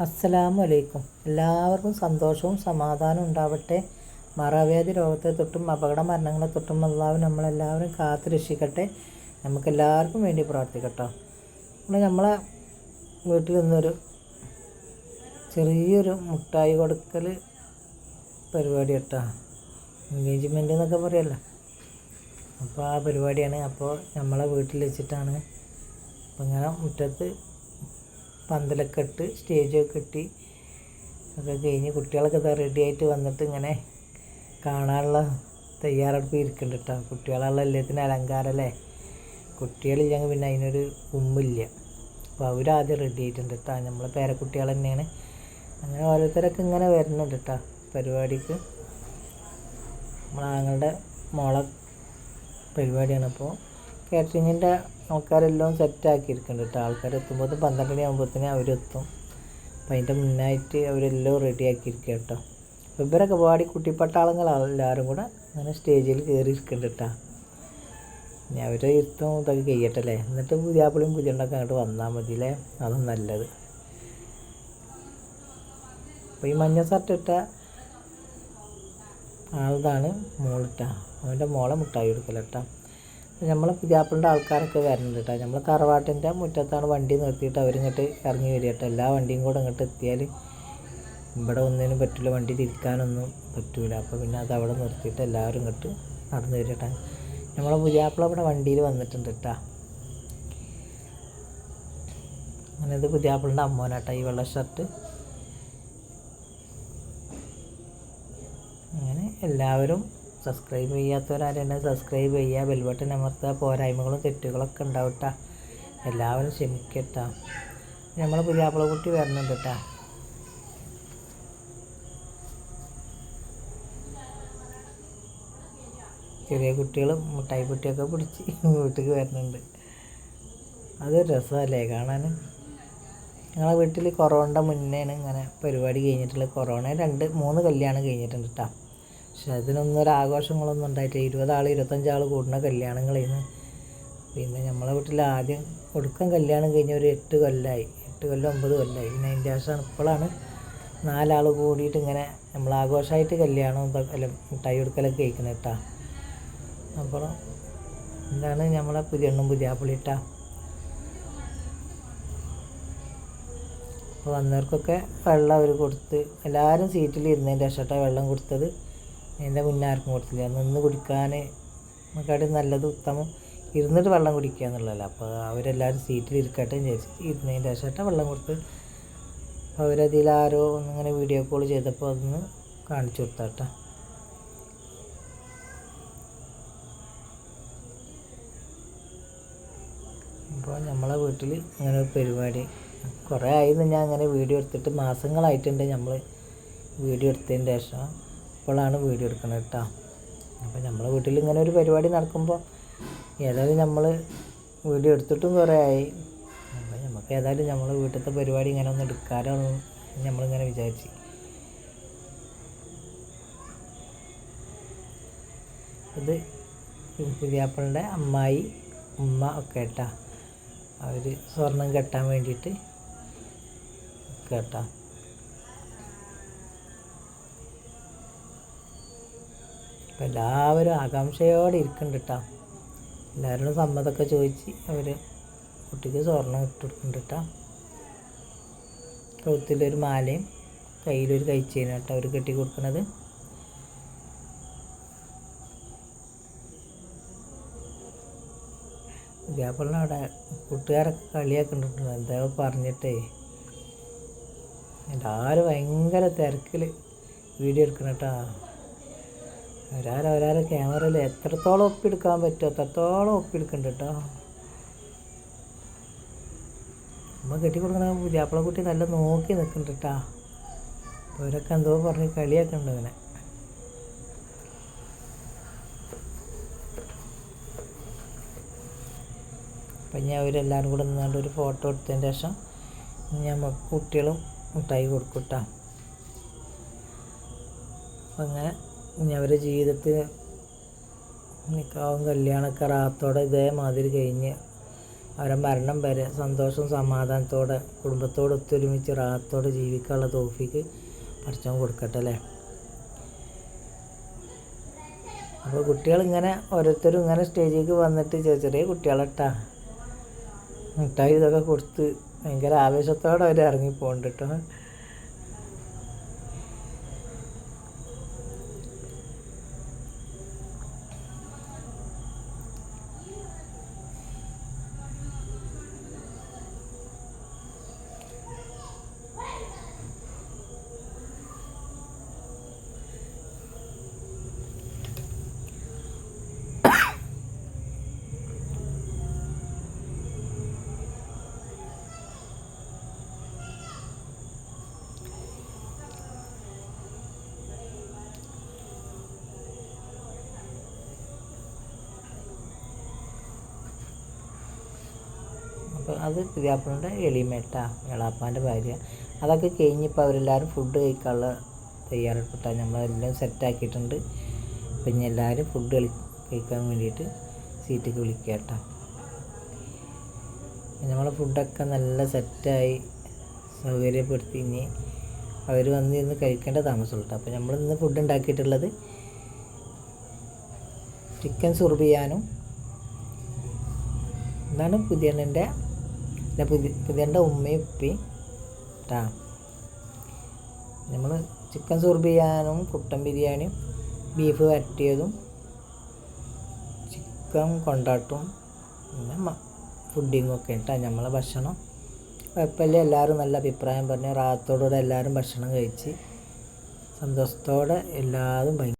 അസ്സലാമു അലൈക്കും എല്ലാവർക്കും സന്തോഷവും സമാധാനവും ഉണ്ടാവട്ടെ. മറവ്യാധി രോഗത്തെ തൊട്ടും അപകട മരണങ്ങളെ തൊട്ടും അള്ളാഹു നമ്മളെല്ലാവരും കാത്തു രക്ഷിക്കട്ടെ. നമുക്കെല്ലാവർക്കും വേണ്ടി പ്രാർത്ഥിക്കട്ടോ. നമ്മളെ വീട്ടിൽ നിന്നൊരു ചെറിയൊരു മുട്ടായി കൊടുക്കൽ പരിപാടി കേട്ടോ എൻഗേജ്മെന്റ് എന്നൊക്കെ പറയല്ല. അപ്പോൾ ആ പരിപാടിയാണ്. അപ്പോൾ നമ്മളെ വീട്ടിൽ വെച്ചിട്ടാണ്. അപ്പോൾ ഇങ്ങനെ മുറ്റത്ത് പന്തലൊക്കെ ഇട്ട് സ്റ്റേജൊക്കെ ഇട്ടി ഒക്കെ കഴിഞ്ഞ് കുട്ടികളൊക്കെ ഇതാ റെഡി ആയിട്ട് വന്നിട്ട് ഇങ്ങനെ കാണാനുള്ള തയ്യാറെടുപ്പ് ഇരിക്കുന്നുണ്ട് കേട്ടോ കുട്ടികളുള്ള എല്ലാത്തിനും അലങ്കാരമല്ലേ കുട്ടികളില്ലെങ്കിൽ പിന്നെ അതിനൊരു കുമ്മില്ല അപ്പോൾ അവരാദ്യം റെഡി ആയിട്ടുണ്ട് കേട്ടോ നമ്മളെ പേരക്കുട്ടികൾ തന്നെയാണ്. അങ്ങനെ ഓരോരുത്തരൊക്കെ ഇങ്ങനെ വരുന്നുണ്ട് കേട്ടോ പരിപാടിക്ക്. നമ്മളാങ്ങളുടെ മോളെ പരിപാടിയാണ് അപ്പോൾ കാറ്ററിങ്ങിന്റെ ആൾക്കാരെല്ലാം സെറ്റാക്കിയിരിക്കുന്നുണ്ട് കേട്ടോ ആൾക്കാർ എത്തുമ്പോൾ പന്ത്രണ്ട് മണി ആകുമ്പോഴത്തേനും അവരെത്തും. അപ്പം അതിന്റെ മുന്നായിട്ട് അവരെല്ലാം റെഡിയാക്കിയിരിക്കുക കേട്ടോ അപ്പോൾ ഇവരൊക്കെ പാടി കുട്ടിപ്പട്ടാളങ്ങളാണ് എല്ലാവരും കൂടെ അങ്ങനെ സ്റ്റേജിൽ കയറിയിരിക്കുന്നുണ്ട് കേട്ടോ ഇനി അവരെ ഇരുത്തും ഇതൊക്കെ കഴിയട്ടെ അല്ലേ എന്നിട്ട് പുതിയാപ്പിളിയും പുതിയണ്ടൊക്കെ അങ്ങോട്ട് വന്നാൽ മതി അല്ലേ അതും നല്ലത്. അപ്പോൾ ഈ മഞ്ഞ ഷർട്ട് ഇട്ട ആളതാണ് മോളിട്ട അവന്റെ മോളെ മുട്ടായി കൊടുക്കലട്ടാ നമ്മളെ പുതിയാപ്പിളിന്റെ ആൾക്കാരൊക്കെ വരുന്നുണ്ട് കേട്ടോ. നമ്മൾ തറവാട്ടിന്റെ മുറ്റത്താണ് വണ്ടി നിർത്തിയിട്ട് അവരിങ്ങോട്ട് ഇറങ്ങി വരിക കേട്ടോ. എല്ലാ വണ്ടിയും കൂടെ ഇങ്ങോട്ട് എത്തിയാൽ ഇവിടെ ഒന്നിനും പറ്റില്ല വണ്ടി തിരിക്കാനൊന്നും പറ്റില്ല അപ്പോൾ പിന്നെ അത് അവിടെ നിർത്തിയിട്ട് എല്ലാവരും ഇങ്ങോട്ട് നടന്നു വരിക കേട്ടോ. നമ്മളെ പുതിയാപ്പിള ഇവിടെ വണ്ടിയിൽ വന്നിട്ടുണ്ട് കേട്ടോ. അങ്ങനെ ഇത് പുതിയാപ്പിളിന്റെ അമ്മോനാട്ടോ ഈ വെള്ള ഷർട്ട്. അങ്ങനെ എല്ലാവരും സബ്സ്ക്രൈബ് ചെയ്യാത്തവരാരുണ്ടെങ്കിൽ സബ്സ്ക്രൈബ് ചെയ്യുക ബെൽബട്ടൺ അമർത്തുക പോരായ്മകളും തെറ്റുകളൊക്കെ ഉണ്ടാവും കേട്ടോ എല്ലാവരും ക്ഷമിക്കട്ടാ. നമ്മളെ പുലിയാപ്പിള കുട്ടി വരുന്നുണ്ട് കേട്ടോ ചെറിയ കുട്ടികൾ മുട്ടായി കുട്ടിയൊക്കെ പിടിച്ച് വീട്ടിലേക്ക് വരുന്നുണ്ട്. അതൊരു രസമല്ലേ കാണാൻ ഞങ്ങളെ വീട്ടിൽ കൊറോണയുടെ മുന്നേയാണ് ഇങ്ങനെ പരിപാടി കഴിഞ്ഞിട്ടുള്ളത് കൊറോണ രണ്ട് മൂന്ന് കല്യാണം കഴിഞ്ഞിട്ടുണ്ട് കേട്ടോ പക്ഷെ അതിനൊന്നും ഒരു ആഘോഷങ്ങളൊന്നും ഉണ്ടായിട്ടില്ല. ഇരുപതാൾ ഇരുപത്തഞ്ചാൾ കൂടുന്ന കല്യാണങ്ങളായിരുന്നു. പിന്നെ നമ്മളെ വീട്ടിൽ ആദ്യം ഒടുക്കം കല്യാണം കഴിഞ്ഞ ഒരു എട്ട് കൊല്ലമായി എട്ട് കൊല്ലം ഒമ്പത് കൊല്ലമായി പിന്നെ അതിന്റെ ശേഷമാണ് ഇപ്പോഴാണ് നാലാൾ കൂടിയിട്ട് ഇങ്ങനെ നമ്മൾ ആഘോഷമായിട്ട് കല്യാണം ഇതൊക്കെ മിഠായി കൊടുക്കലൊക്കെ കഴിക്കുന്നത് കേട്ടാ. അപ്പോൾ എന്താണ് നമ്മളെ പുതിയ എണ്ണും പുതിയ പുളിട്ടാ അപ്പോൾ വന്നവർക്കൊക്കെ വെള്ളം അവർ കൊടുത്ത് എല്ലാവരും സീറ്റിൽ ഇരുന്നതിന്റെ ശേഷം വെള്ളം കൊടുത്തത്. അതിന്റെ മുന്നേ ആർക്കും കൊടുത്തില്ല. നിന്ന് കുടിക്കാൻ നമുക്കവിടെ നല്ലത് ഉത്തമം. ഇരുന്നിട്ട് വെള്ളം കുടിക്കുക എന്നുള്ളതല്ല. അപ്പോൾ അവരെല്ലാവരും സീറ്റിൽ ഇരിക്കട്ടെ എന്ന് വിചാരിച്ച് ഇരുന്നതിന്റെ ശേഷമായിട്ട് വെള്ളം കൊടുത്ത് അപ്പോൾ അവരതിൽ ആരോ ഒന്നിങ്ങനെ വീഡിയോ കോൾ ചെയ്തപ്പോൾ അതൊന്ന് കാണിച്ചു കൊടുത്താട്ടോ അപ്പോൾ നമ്മളെ വീട്ടിൽ ഇങ്ങനെ ഒരു പരിപാടി. കുറേ ആയിരുന്നു ഞാൻ അങ്ങനെ വീഡിയോ എടുത്തിട്ട് മാസങ്ങളായിട്ടുണ്ട് നമ്മൾ വീഡിയോ എടുത്തതിന്റെ ശേഷം. ഇപ്പോഴാണ് വീഡിയോ എടുക്കുന്നത് കേട്ടോ. അപ്പോൾ നമ്മളെ വീട്ടിൽ ഇങ്ങനെ ഒരു പരിപാടി നടക്കുമ്പോൾ ഏതായാലും നമ്മൾ വീഡിയോ എടുത്തിട്ടും കുറേ ആയി. അപ്പോൾ നമുക്ക് ഏതായാലും നമ്മളെ വീട്ടിലത്തെ പരിപാടി ഇങ്ങനെ ഒന്ന് എടുക്കാനോ നമ്മളിങ്ങനെ വിചാരിച്ച്. ഇത് പുതിയാപ്പിളിന്റെ അമ്മായി ഉമ്മ ഒക്കെ കേട്ടാ അവർ സ്വർണം കെട്ടാൻ വേണ്ടിയിട്ട് കേട്ടാ അപ്പം എല്ലാവരും ആകാംക്ഷയോടെ ഇരിക്കുന്നുണ്ട് കേട്ടോ എല്ലാവരോടും സമ്മതമൊക്കെ ചോദിച്ച് അവർ കുട്ടിക്ക് സ്വർണം ഇട്ട് കൊടുക്കുന്നുണ്ട് കേട്ടോ കഴുത്തിലൊരു മാലയും കയ്യിലൊരു കഴിച്ചേനും കേട്ടോ അവർ കെട്ടി കൊടുക്കുന്നത് ഇതേപോലെ അവിടെ കൂട്ടുകാരൊക്കെ കളിയാക്കുന്നുണ്ട്. എന്താ പറഞ്ഞിട്ടേ? എല്ലാവരും ഭയങ്കര തിരക്കിൽ വീഡിയോ എടുക്കണം കേട്ടോ ഒരാൾ ഒരാൾ ക്യാമറയിൽ എത്രത്തോളം ഒപ്പിയെടുക്കാൻ പറ്റുമോ അത്രത്തോളം ഒപ്പിയെടുക്കുന്നുണ്ട് കേട്ടോ നമ്മൾ കെട്ടി കൊടുക്കണ കുട്ടി നല്ല നോക്കി നിൽക്കുന്നുണ്ട് കേട്ടോ അവരൊക്കെ എന്തോ പറഞ്ഞ് കളിയാക്കുന്നുണ്ട് അവനെ അപ്പം ഞാൻ അവരെല്ലാവരും കൂടെ നിന്നാണ്ട് ഒരു ഫോട്ടോ എടുത്തതിന് ശേഷം ഞാൻ കുട്ടികളും മിഠായി കൊടുക്കും കേട്ടോ അപ്പം അങ്ങനെ ഇനി അവരുടെ ജീവിതത്തിൽ നിൽക്കാവും കല്യാണമൊക്കെ റാത്തോടെ ഇതേമാതിരി കഴിഞ്ഞ് അവരെ മരണം വരെ സന്തോഷം സമാധാനത്തോടെ കുടുംബത്തോട് ഒത്തൊരുമിച്ച് റാത്തോടെ ജീവിക്കാനുള്ള തോഫിക്ക് പഠിച്ചവൻ കൊടുക്കട്ടെ അല്ലേ? അപ്പോൾ കുട്ടികളിങ്ങനെ ഓരോരുത്തരും ഇങ്ങനെ സ്റ്റേജിലേക്ക് വന്നിട്ട് ചെറിയ ചെറിയ കുട്ടികളെട്ടാ. മിഠായി ഇതൊക്കെ കൊടുത്ത് ഭയങ്കര ആവേശത്തോടെ അവർ ഇറങ്ങി പോകുന്നുണ്ട് കേട്ടോ അപ്പോൾ അത് പുതിയാപ്പിളുടെ എളിമേട്ട എളാപ്പാന്റെ ഭാര്യ. അതൊക്കെ കഴിഞ്ഞിപ്പോൾ അവരെല്ലാവരും ഫുഡ് കഴിക്കാനുള്ള തയ്യാറെടുപ്പിട്ടാണ് നമ്മളെല്ലാം സെറ്റാക്കിയിട്ടുണ്ട് പിന്നെ എല്ലാവരും ഫുഡ് കളി കഴിക്കാൻ വേണ്ടിയിട്ട് സീറ്റിലേക്ക് വിളിക്കുക കേട്ടോ നമ്മളെ ഫുഡൊക്കെ നല്ല സെറ്റായി സൗകര്യപ്പെടുത്തി ഇനി അവർ വന്ന് ഇന്ന് കഴിക്കേണ്ട താമസമുള്ളൂ അപ്പോൾ നമ്മൾ ഇന്ന് ഫുഡ് ഉണ്ടാക്കിയിട്ടുള്ളത് ചിക്കൻ സുർബിയാനും ഇതാണ് പുതിയണ്ണന്റെ അല്ല പുതിയ പുതിയന്റെ ഉമ്മയും ഉപ്പയും നമ്മൾ ചിക്കൻ സുർബിയാനും കുട്ടൻ ബിരിയാണിയും ബീഫ് വരട്ടിയതും ചിക്കൻ കൊണ്ടാട്ടും പിന്നെ ഫുഡിങ്ങും ഒക്കെ കേട്ടോ നമ്മളെ ഭക്ഷണം. കുഴപ്പമില്ല എല്ലാവരും നല്ല അഭിപ്രായം പറഞ്ഞു റാത്തോടുകൂടെ എല്ലാവരും ഭക്ഷണം കഴിച്ച് സന്തോഷത്തോടെ എല്ലാവരും ഭയങ്കര